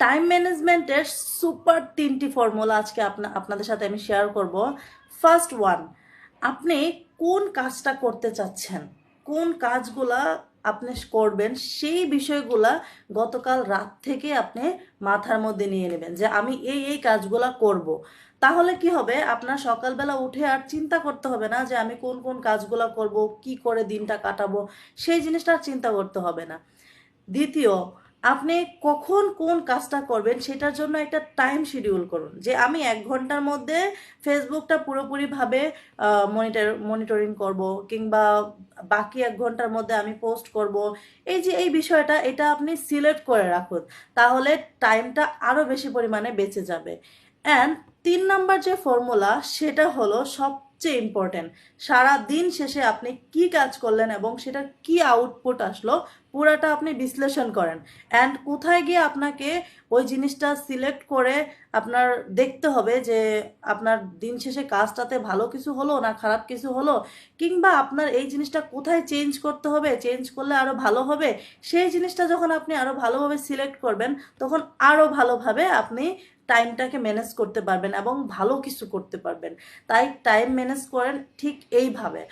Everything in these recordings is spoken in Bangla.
টাইম ম্যানেজমেন্টের সুপার তিনটি ফর্মুলা আজকে আপনা আপনাদের সাথে আমি শেয়ার করব। ফার্স্ট ওয়ান আপনি কোন কাজটা করতে চাচ্ছেন? কোন কাজগুলা আপনি করবেন? সেই বিষয়গুলা গতকাল রাত থেকে আপনি মাথার মধ্যে নিয়ে নেবেন যে আমি এই এই কাজগুলা করব। তাহলে কি হবে? আপনার সকালবেলা উঠে আর চিন্তা করতে হবে না যে আমি কোন কোন কাজগুলা করব, কি করে দিনটা কাটাবো, সেই জিনিসটা আর চিন্তা করতে হবে না। দ্বিতীয় আপনি কখন কোন কাজটা করবেন সেটার জন্য একটা টাইম শিডিউল করুন। যে আমি এক ঘণ্টার মধ্যে ফেসবুকটা পুরোপুরিভাবে মনিটর মনিটরিং করব কিংবা বাকি এক ঘণ্টার মধ্যে আমি পোস্ট করব। এই যে এই বিষয়টা, এটা আপনি সিলেক্ট করে রাখুন। তাহলে টাইমটা আরও বেশি পরিমাণে বেঁচে যাবে। অ্যান্ড তিন নাম্বার যে ফর্মুলা সেটা হলো সবচেয়ে ইম্পর্টেন্ট সারা দিন শেষে আপনি কি কাজ করলেন এবং সেটা কি আউটপুট আসলো, পুরাটা আপনি বিশ্লেষণ করেন। অ্যান্ড কোথায় গিয়ে আপনাকে ওই জিনিসটা সিলেক্ট করে আপনার দেখতে হবে যে আপনার দিন শেষে কাজটাতে ভালো কিছু হলো না খারাপ কিছু হলো? কিংবা আপনার এই জিনিসটা কোথায় চেঞ্জ করতে হবে চেঞ্জ করলে আরও ভালো হবে? সেই জিনিসটা যখন আপনি আরও ভালোভাবে সিলেক্ট করবেন, তখন আরও ভালোভাবে আপনি টাইমটাকে ম্যানেজ করতে পারবেন এবং ভালো কিছু করতে পারবেন। তাই টাইম ম্যানেজ করেন ঠিক এইভাবে।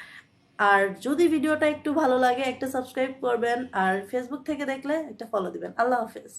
আর যদি ভিডিওটা একটু ভালো লাগে, একটা সাবস্ক্রাইব করবেন, আর ফেসবুক থেকে দেখলে একটা ফলো দিবেন। আল্লাহ হাফেজ।